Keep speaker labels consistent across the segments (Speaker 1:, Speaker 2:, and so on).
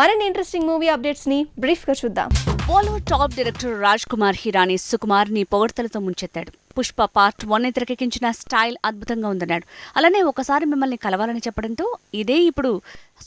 Speaker 1: మరిన్ని interesting movie అప్డేట్స్ని బ్రీఫ్గా చూద్దాం.
Speaker 2: బాలీవుడ్ టాప్ డైరెక్టర్ రాజ్ కుమార్ హిరానీ సుకుమార్ని పొగడ్తలతో ముంచెత్తాడు. పుష్ప పార్ట్ వన్ తెరకెక్కించిన స్టైల్ అద్భుతంగా ఉందన్నాడు. అలానే ఒకసారి మిమ్మల్ని కలవాలని చెప్పడంతో ఇదే ఇప్పుడు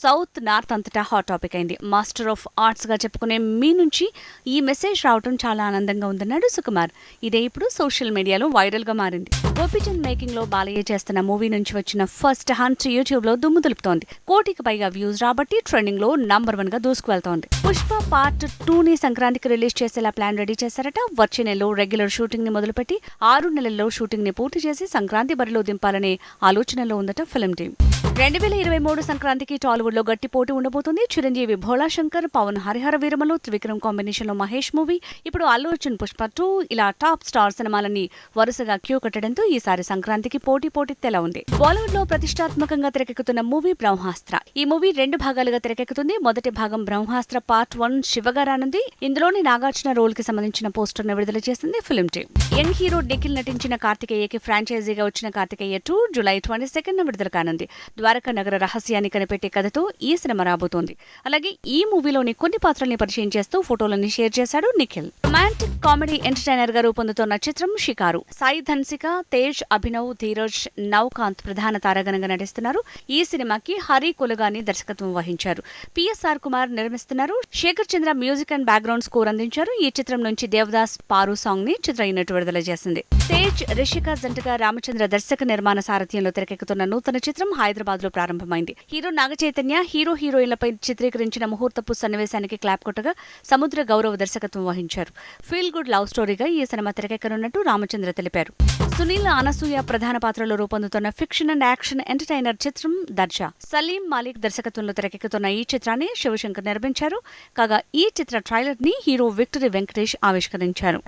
Speaker 2: సౌత్ నార్త్ అంతటా హాట్ టాపిక్ అయింది. మాస్టర్ ఆఫ్ ఆర్ట్స్గా చెప్పుకునే మీ నుంచి ఈ మెసేజ్ రావడం చాలా ఆనందంగా ఉందన్నాడు సుకుమార్. ఇదే ఇప్పుడు సోషల్ మీడియాలో వైరల్గా మారింది. గోపిచంద్ మేకింగ్లో బాలయ్య చేస్తున్న మూవీ నుంచి వచ్చిన ఫస్ట్ హంట్ యూట్యూబ్లో దుమ్ము దులుపుతోంది. కోటికి పైగా వ్యూస్ రాబట్టి ట్రెండింగ్లో నంబర్ వన్గా దూసుకువెళ్తోంది. పుష్ప పార్ట్ టూని సంక్రాంతికి రిలీజ్ చేసేలా ప్లాన్ రెడీ చేశారట. వచ్చే నెలలో రెగ్యులర్ షూటింగ్ని మొదలుపెట్టి ఆరు నెలల్లో షూటింగ్ని పూర్తి చేసి సంక్రాంతి బరిలో దింపాలనే ఆలోచనలో ఉందట ఫిల్మ్ టీం. రెండు వేల ఇరవై మూడు సంక్రాంతికి టాలీవుడ్లో గట్టి పోటీ ఉండబోతుంది. చిరంజీవి భోళా శంకర్ పవన్ హరిహర వీరమలు త్రివిక్రమ్ కాంబినేషన్లో మహేష్ మూవీ. ఇప్పుడు అల్లు అర్జున్ పుష్ప టూ ఇలా టాప్ స్టార్ సినిమాలన్నీ వరుసగా క్యూ కట్టడంతో ఈసారి సంక్రాంతికి పోటీ పోటీ తెల ఉంది. బాలీవుడ్లో ప్రతిష్టాత్మకంగా తెరకెక్కుతున్న మూవీ బ్రహ్మాస్త్ర. ఈ మూవీ రెండు భాగాలుగా తెరకెక్కుతుంది. మొదటి భాగం బ్రహ్మాస్త్ర పార్ట్ వన్ శివగా రానుంది. ఇందులోని నాగార్జున రోల్కి సంబంధించిన పోస్టర్ను విడుదల చేసింది film team. Young hero Nikhil నటించిన కార్తికేయకి ఫ్రాంచైజీగా వచ్చిన Karthikeya two July twenty second విడుదల కానుంది. ద్వారకా నగర రహస్యాన్ని కనిపెట్టే కథతో ఈ సినిమా రాబోతోంది. అలాగే ఈ మూవీలోని కొన్ని పాత్రల్ని పరిచయం చేస్తూ ఫోటోలని షేర్ చేశాడు నిఖిల్. రొమాంటిక్ కామెడీ ఎంటర్టైనర్గా రూపొందుతున్న చిత్రం షికారు. సాయి ధన్సిక తేజ్ అభినవ్ ధీరజ్ నవ్కాంత్ ప్రధాన తారాగణంగా నటిస్తున్నారు. ఈ సినిమాకి హరి కులగాని దర్శకత్వం వహించారు. పిఎస్ఆర్ కుమార్ నిర్మిస్తున్నారు. Shekhar Chandra music and background score అందించారు. ఈ చిత్రం నుంచి దేవదాస్ పారు సాంగ్ని చిత్ర యూనిట్ విడుదల చేసింది. తేజ్ రిషిక జంటగా రామచంద్ర దర్శక నిర్మాణ సారథ్యంలో తెరకెక్కుతున్న నూతన చిత్రం హైదరాబాద్ లో ప్రారంభమైంది. హీరో నాగ చైతన్య హీరో హీరోయిన్లపై చిత్రీకరించిన ముహూర్తపు సన్నివేశానికి క్లాప్ కొట్టగా సముద్ర గౌరవ దర్శకత్వం వహించారు. ఫీల్ గుడ్ లవ్ స్టోరీగా ఈ సినిమా తెరకెక్కనున్నట్టు రామచంద్ర తెలిపారు. సునీల్ అనసూయ ప్రధాన పాత్రలో రూపొందుతున్న ఫిక్షన్ అండ్ యాక్షన్ ఎంటర్టైనర్ చిత్రం దర్జా. సలీం మాలిక్ దర్శకత్వంలో తెరకెక్కుతున్న ఈ చిత్రాన్ని శివశంకర్ నిర్మించారు. కాగా ఈ చిత్ర ట్రైలర్ని హీరో విక్టరీ వెంకటేష్ ఆవిష్కరించారు.